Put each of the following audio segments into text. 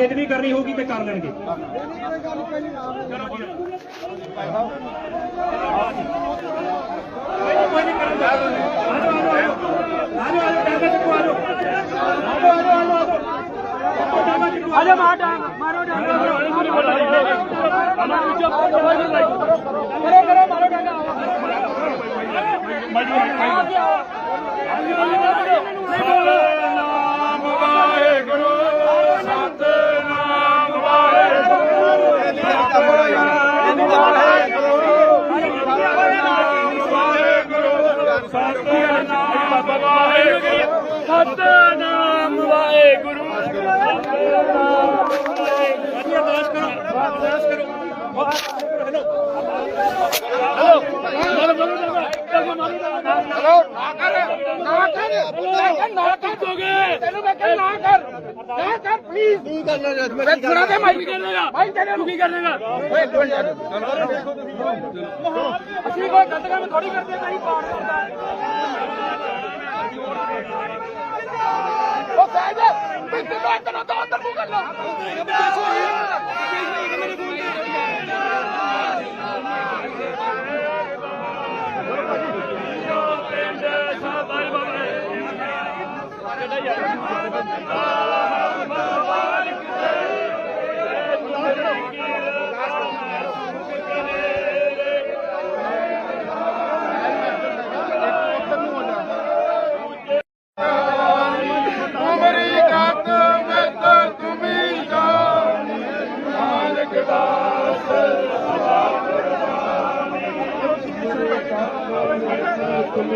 ਬੇਦਬੀ ਕਰਨੀ ਹੋਊਗੀ ਤੇ ਕਰ ਲੈਣਗੇ ਕੋਈ ਮਾਰ ਡਾਂਗਾ ਮਾਰੋ ਡਾਂਗਾ ਕਰੋ ਕਰੋ ਮਾਰੋ ਡਾਂਗਾ ਸਤਨਾਮ ਸਤਨਾਮ ਵਾਹਿਗੁਰੂ ਸਤਨਾਮ ਵਾਹਿਗੁਰੂ ਤੈਨੂੰ ਮੈਂ ਕਿਹਾ ਨਾ ਕਰ ਨਾ ਕਰ ਤੂੰ ਕਰਨਾ ਮੈਂ ਸੁਣਾ ਦੇ? ਮਾਈ ਭਾਈ ਤੇਰੇ ਨੂੰ? ਕੀ ਕਰਨੇਗਾ ਓਏ ਇੱਕ ਮਿੰਟ ਅਸੀਂ ਕੋਈ ਗਲਤ ਕੰਮ ਥੋੜੀ ਕਰਦੇ ਨਹੀਂ ਪਾੜ ਉਹ ਸਾਹਿਬ ਪਿੱਛੇ ਬਾਤ ਕਰੋ ਤਾਂ ਅੰਦਰ ਮੂੰਹ ਕਰ ਲੋ।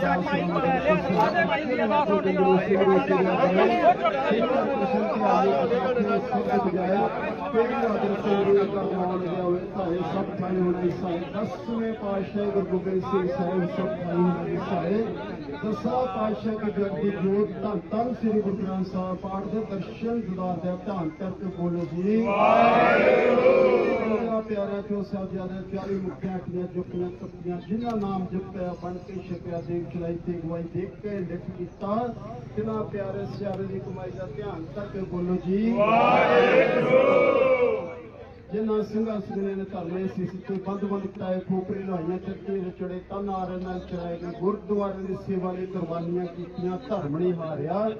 ਜਾਨ ਮਾਲਕ ਦਾਸ ਦਸਵੇਂ ਪਾਤਸ਼ਾਹ ਗੁਰੂ ਗੋਬਿੰਦ ਸਿੰਘ ਸਾਹਿਬ ਸਭ ਭਾਈ ਹੋਣੇ ਸਾਰੇ ਦਸਾਂ, ਪਾਤਸ਼ਾਹ ਦੀ ਜਗਦੀ ਜੋਤ, ਧੰਨ ਧੰਨ ਸ੍ਰੀ ਗੁਰੂ ਗ੍ਰੰਥ ਸਾਹਿਬ ਪਾਠ ਦੇ ਦਰਸ਼ਨ ਦਿਦਾਰ ਦਾ ਧਿਆਨ ਕਰਕੇ ਬੋਲੋ ਜੀ। ਵਾਹਿਗੁਰੂ ਪਿਆਰਿਆ, ਜੋ ਸਾਹਿਬਜ਼ਾਦੇ ਪਿਆਰੀ ਮੁਖੀਆਂ ਕੀਆਂ ਜੁਕੀਆਂ ਤਪੀਆਂ, ਜਿਨ੍ਹਾਂ ਨਾਮ ਜਪਿਆ, ਬਣ ਕੇ ਛਕਿਆ ਦੇਖ, ਚਲਾਈ, ਤੇ ਗਵਾਈ, ਦੇਖ ਕੇ ਲਿਖ ਕੀਤਾ ਜਿਨ੍ਹਾਂ ਪਿਆਰੇ ਸਿਆਰੇ ਦੀ ਕਮਾਈ ਦਾ ਧਿਆਨ ਕਰਕੇ ਬੋਲੋ ਜੀ। ਜਿਨ੍ਹਾਂ ਸਿੰਘਾਂ ਸਿੰਘਾਂ ਨੇ ਧਰਨੇ ਸੀ ਸਿੱਤੇ ਬੰਦ ਬੰਦ ਕਟਾਏ ਖੋਪਰੀ ਲਾਈਆਂ ਚੱਕੇ ਵਿਚੜੇ ਤਨ ਆਰੇ ਨਾਲ ਚੜਾਏ ਗਏ ਗੁਰਦੁਆਰੇ ਦੀ ਸੇਵਾ ਲਈ ਕੁਰਬਾਨੀਆਂ ਕੀਤੀਆਂ ਧਰਮ ਨਹੀਂ ਹਾਰਿਆ।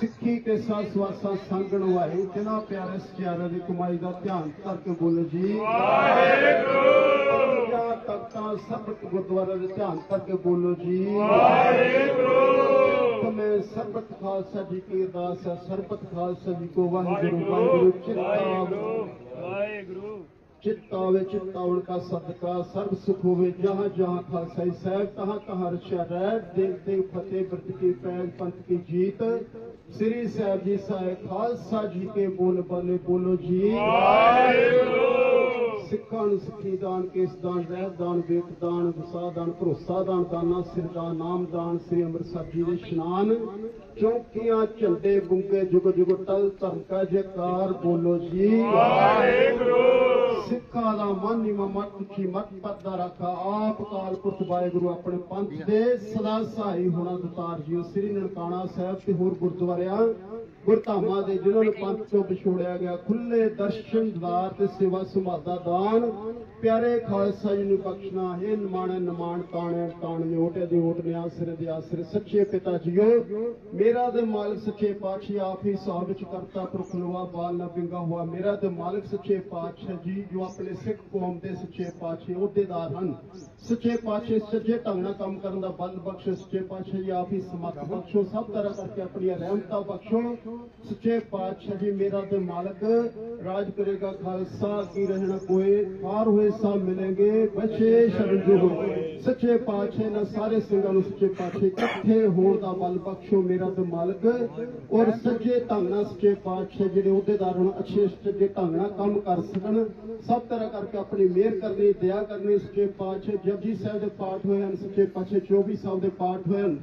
ਸਿੱਖੀ ਕੇ ਸਾਥ ਸਵਾਸਾਂ ਸੰਗਣ ਵਾਏ ਜਿਨ੍ਹਾਂ ਪਿਆਰੇ ਸਿਆਰੇ ਦੀ ਕਮਾਈ ਦਾ ਧਿਆਨ ਕਰਕੇ ਬੋਲੋ ਜੀ। ਵਾਹਿਗੁਰੂ! ਤਖਤਾਂ ਗੁਰਦੁਆਰੇ ਦੇ ਧਿਆਨ ਕਰਕੇ ਬੋਲੋ ਜੀ। ਵਾਹਿਗੁਰੂ! ਮੈਂ ਸਰਬਤ ਖਾਲਸਾ ਜੀ ਕੀ ਅਰਦਾਸ ਹੈ ਸਰਬਤ ਖਾਲਸਾ ਜੀ ਕੋ ਵਾਹਿਗੁਰੂ ਵਾਹਿਗੁਰੂ ਚਿੰਤਾ ਵਾਹਿਗੁਰੂ चित्ता वे चित्तावण का सदका सर्व सुख होवे जहाँ जहाँ खालसाई साहब तहाँ तहाँ रक्षा रह देव देव फतेह व्रत की पैल पंथ की जीत श्री साहब जी साहब खालसा जी के बोल बने बोलो जी ਸਿੱਖਾਂ ਨੂੰ ਸਿੱਖੀ ਦਾਨ ਕੇਸ ਦਾਨ ਰਹਿ ਦਾਨ ਵੇਖ ਦਾਨ ਵਸਾ ਦਾਨ ਭਰੋਸਾ ਦਾਨ ਦਾਨਾ ਸਿਰ ਦਾਨ ਨਾਮ ਦਾਨ ਸ੍ਰੀ ਅੰਮ੍ਰਿਤਸਰ ਜੀ ਦੇ ਇਸ਼ਨਾਨ। ਚੌਕੀਆਂ ਝੰਡੇ ਬੁੰਗੇ ਜੁਗ ਜੁਗ ਟਲ ਧਰਮ ਕਾ ਜੈਕਾਰ ਬੋਲੋ ਜੀ। ਸਿੱਖਾਂ ਦਾ ਮਨ ਨਿਮਾ ਮਤ ਉੱਚੀ ਮਤ ਪੱਦਾ ਰੱਖਾ। ਆਪ ਕਾਲ ਪੁਰਖ ਵਾਹਿਗੁਰੂ ਆਪਣੇ ਪੰਥ ਦੇ ਸਦਾ ਸਹਾਈ ਹੋਣਾ ਦਤਾਰ ਜੀ ਸ੍ਰੀ ਨਨਕਾਣਾ ਸਾਹਿਬ ਤੇ ਹੋਰ ਗੁਰਦੁਆਰਿਆਂ ਗੁਰਧਾਮਾਂ ਦੇ ਜਿਨ੍ਹਾਂ ਨੂੰ ਪੰਥ ਤੋਂ ਵਿਛੋੜਿਆ ਗਿਆ ਖੁੱਲੇ ਦਰਸ਼ਨ ਦਵਾਰ ਤੇ ਸੇਵਾ ਸੰਭਾਲ ਦਾ ਦਾਨ ਪਿਆਰੇ ਖਾਲਸਾ ਜੀ ਨੂੰ ਬਖਸ਼ਣਾ ਹੈ ਨਿਮਾਣੇ ਨਿਮਾਣ ਤਾਣੇ, ਤਾਣ ਓਟੇ ਦੇ ਓਟ ਨੇ ਆਸਰੇ ਦੇ ਆਸਰੇ ਸੱਚੇ ਪਿਤਾ ਜੀਓ, ਮੇਰਾ ਤੇ ਮਾਲਕ ਸੱਚੇ ਪਾਤਸ਼ਾਹ ਆਪ ਹੀ ਸਾਹ ਵਿੱਚ ਕਰਤਾ, ਪੁਰਖ ਬਾਲ ਨਾ ਪਿੰਗਾ ਹੋਆ, ਮੇਰਾ ਤੇ ਮਾਲਕ ਸੱਚੇ ਪਾਤਸ਼ਾਹ ਜੀ ਜੋ ਆਪਣੇ ਸਿੱਖ ਕੌਮ ਦੇ ਸੱਚੇ ਪਾਤਸ਼ਾਹ ਅਹੁਦੇਦਾਰ ਹਨ। ਸੱਚੇ ਪਾਤਸ਼ਾਹ ਸੱਚੇ ਢੰਗ ਨਾਲ ਕੰਮ ਕਰਨ ਦਾ ਬਲ ਬਖਸ਼ੋ ਸੱਚੇ ਪਾਤਸ਼ਾਹ ਜੀ ਆਪ ਹੀ ਸਮਤ ਬਖਸ਼ੋ, ਸਭ ਤਰ੍ਹਾਂ ਕਰਕੇ ਆਪਣੀਆਂ ਰਹਿਮਤਾਂ ਬਖਸ਼ੋ। ਸੱਚੇ ਪਾਤਸ਼ਾਹ ਜੀ ਮੇਰਾ ਤੇ ਮਾਲਕ, ਰਾਜ ਕਰੇਗਾ ਖਾਲਸਾ, ਕੀ ਰਹਿਣਾ ਕੋਏ ਪਾਰ ਹੋਏ ਸਭ ਮਿਲेंगे ਬਚੇ ਸ਼ਰਨ ਜੋ ਸੱਚੇ ਪਾਤਸ਼ਾਹ ਨਾਲ ਸਾਰੇ ਸਿੰਘਾਂ ਨੂੰ ਸੱਚੇ ਪਾਤਸ਼ਾਹ ਇਕੱਠੇ ਹੋਣ ਦਾ ਬਲ ਬਖਸ਼ੋ, ਮੇਰਾ ਤੇ ਮਾਲਕ। ਔਰ ਸੱਚੇ ਢੰਗ ਨਾਲ ਸੱਚੇ ਪਾਤਸ਼ਾਹ ਜਿਹੜੇ ਅਹੁਦੇਦਾਰ ਹੁਣ, ਅੱਛੇ ਸੱਚੇ ਢੰਗ ਨਾਲ ਕੰਮ ਕਰ ਸਕਣ, ਸਭ ਤਰ੍ਹਾਂ ਕਰਕੇ ਆਪਣੀ ਮਿਹਰ ਕਰਨੀ, ਦਇਆ ਕਰਨੀ ਸੱਚੇ ਪਾਤਸ਼ਾਹ ਜਪਜੀ ਸਾਹਿਬ ਦੇ ਪਾਠ ਹੋਏ ਹਨ ਸੱਚੇ ਪਾਤਸ਼ਾਹ 24 ਸਾਹਿਬ ਦੇ ਪਾਠ ਹੋਏ ਹਨ।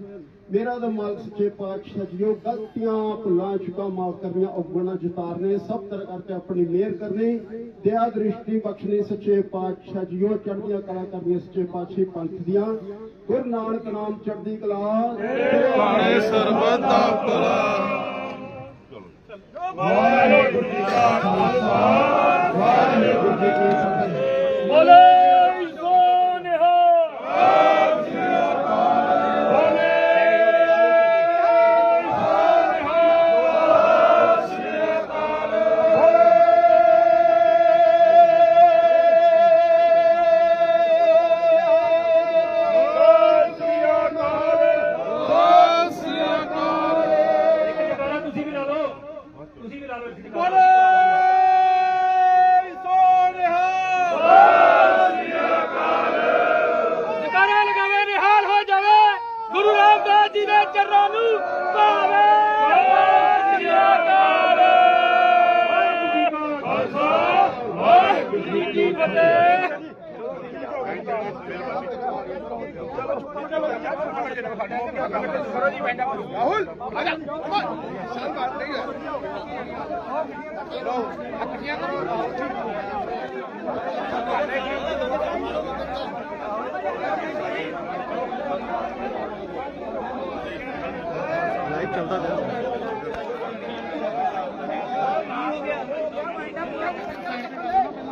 ਮੇਰਾ ਦਾ ਮਾਲਕ ਸੱਚੇ ਪਾਤਸ਼ਾਹ ਜੀਓ ਗਲਤੀਆਂ ਭੁੱਲਾਂ ਚੁਕਾ ਮਾਫ ਕਰਨੀਆਂ ਔਗਣਾ ਜਿਤਾਰਨੇ ਸਭ ਤਰ੍ਹਾਂ ਕਰਕੇ ਆਪਣੀ ਮਿਹਰ ਕਰਨੀ ਦਇਆ ਦ੍ਰਿਸ਼ਟੀ ਬਖਸ਼ਣੀ ਸੱਚੇ ਪਾਤਸ਼ਾਹ ਜੀਓ ਚੜ੍ਹਦੀਆਂ ਕਲਾ ਕਰਨੀਆਂ ਸੱਚੇ ਪਾਤਸ਼ਾਹ ਪੰਥ ਦੀਆਂ। ਗੁਰੂ ਨਾਨਕ ਨਾਮ ਚੜ੍ਹਦੀ ਕਲਾ। ਪਾਣੇ ਸਰਬਤ ਦਾ ਭਲਾ। ਵਾਹਿਗੁਰੂ ਜੀ ਕਾ ਖਾਲਸਾ। ਗੁਰੂ ਰਾਮਦਾਸ ਜੀ ਦੇ ਚਰਨਾਂ ਨੂੰ ਭਾਵੇ। ਸ੍ਰੀ ਅਕਾਲ ਵਾਹਿਗੁਰੂ ਜੀ ਕੀ ਫਤਿਹ ਰਾਹੁਲ ਆ ਜਾ ਸ਼ਾਨ ਬਾਤ ਨਹੀਂ ਹੈ ਲੋ ਇਕੱਠੀਆਂ ਕਰੋ 想到的。